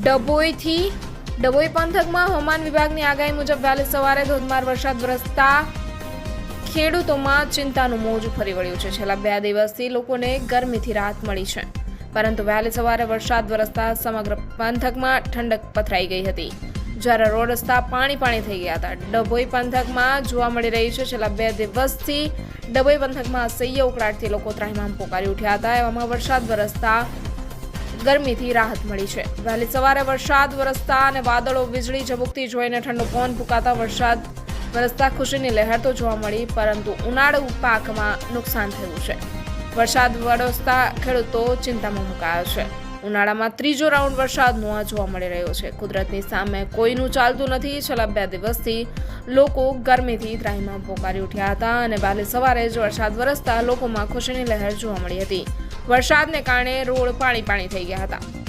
ડભોઈથી, ડભોઈ પંથકમાં હવામાન વિભાગની આગાહી મુજબ વહેલી સવારે ધોધમાર વરસાદ વરસતા ખેડૂતોમાં ચિંતાનું મોજું ફરી વળ્યું છે. છેલ્લા બે દિવસથી લોકોને ગરમીથી રાહત મળી છે. પરંતુ વહેલી સવારે વરસાદ વરસતા સમગ્ર પંથકમાં ઠંડક પથરાઈ ગઈ હતી. જ્યારે રોડ રસ્તા પાણી પાણી થઈ ગયા હતા. ડભોઈ પંથકમાં જોવા મળી રહી છે, છેલ્લા બે દિવસથી ડભોઈ પંથકમાં અસહ્ય ઉકળાટથી લોકો ત્રાહિમામ પોકારી ઉઠ્યા હતા. એવામાં વરસાદ વરસતા ગરમીથી રાહત મળી છે. વહેલી સવારે વરસાદ, વરસતા અને વાદળો વીજળી ઝબુકતી જોઈને ઠંડુ પવન ફૂંકાતા વરસાદ, વરસતા ખુશીની લહેર તો જોવા મળી, પરંતુ ઉનાળુ પાકમાં નુકસાન થયું છે. વરસાદ, વરસતા ખેડૂતો ચિંતામાં મુકાયા છે. ઉનાળામાં ત્રીજો રાઉન્ડ વરસાદનો આ જોવા મળી રહ્યો છે. કુદરતની સામે કોઈનું ચાલતું નથી. છેલ્લા બે દિવસથી લોકો ગરમીથી ત્રાહીમાં પોકારી ઉઠ્યા હતા અને વહેલી સવારે જ વરસાદ વરસતા લોકોમાં ખુશીની લહેર જોવા મળી હતી. વરસાદને કારણે રોડ પાણી પાણી થઈ ગયા હતા.